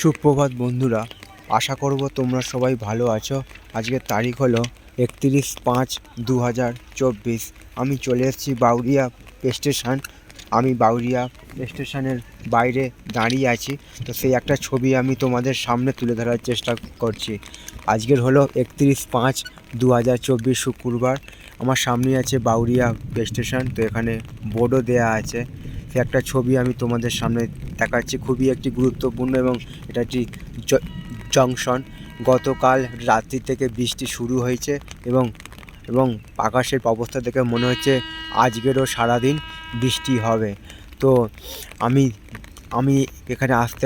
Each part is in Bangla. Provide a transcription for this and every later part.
সুপ্রভাত বন্ধুরা, আশা করব তোমরা সবাই ভালো আছো। আজকের তারিখ হলো একত্রিশ পাঁচ দু হাজার চব্বিশ। আমি চলে এসেছি বাউরিয়া স্টেশন। আমি বাউরিয়া স্টেশনের বাইরে দাঁড়িয়ে আছি। তো সেই একটা ছবি আমি তোমাদের সামনে তুলে ধরার চেষ্টা করছি। আজকের হলো একত্রিশ পাঁচ দু হাজার চব্বিশ শুক্রবার। আমার সামনে আছে বাউরিয়া স্টেশন। তো এখানে বোর্ডও দেয়া আছে। একটা ছবি আমি তোমাদের সামনে দেখাচ্ছি খুবই একটি গুরুত্বপূর্ণ এবং এটা একটি জংশন। গতকাল রাত্রি থেকে বৃষ্টি শুরু হয়েছে এবং এবং আকাশের অবস্থা দেখে মনে হচ্ছে আজকেরও সারাদিন বৃষ্টি হবে। তো আমি আমি এখানে আসতে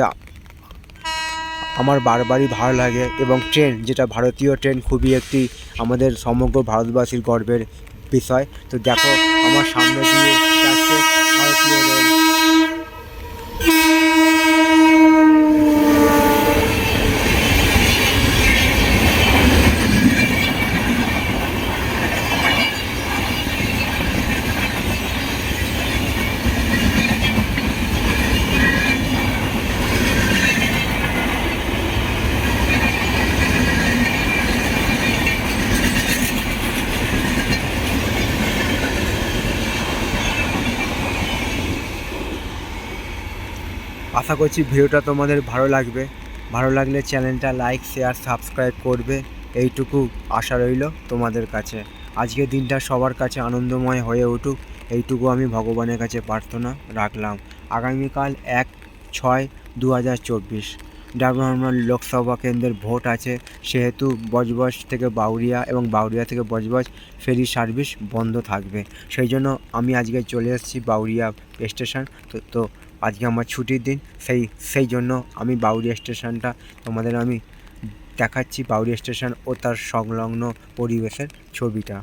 আমার বারবারই ভালো লাগে এবং ট্রেন, যেটা ভারতীয় ট্রেন খুবই একটি আমাদের সমগ্র ভারতবাসীর গর্বের বিষয়। তো দেখো আমার সামনে দিয়ে যাচ্ছে ভারতীয় রেল। আশা করছি ভিডিওটা তোমাদের ভালো লাগবে। ভালো লাগলে চ্যানেলটা লাইক, শেয়ার, সাবস্ক্রাইব করবে। এইটুকু আশা রইল তোমাদের কাছে। আজকের দিনটা সবার কাছে আনন্দময় হয়ে উঠুক। এইটুকু আমি ভগবানের কাছে প্রার্থনা রাখলাম। আগামীকাল এক ছয় দু হাজার চব্বিশ ডাবরহমান লোকসভা কেন্দ্রের ভোট আছে। সেহেতু বজবজ থেকে বাউরিয়া এবং বাউরিয়া থেকে বজবজ ফেরি সার্ভিস বন্ধ থাকবে। সেই জন্য আমি আজকে চলে এসেছি বাউরিয়া স্টেশন। তো তো আজকে আমার ছুটির দিন, সেই সেই জন্য আমি বাউরি স্টেশনটা তোমাদের আমি দেখাচ্ছি বাউরি স্টেশন ও তার সংলগ্ন পরিবেশের ছবিটা।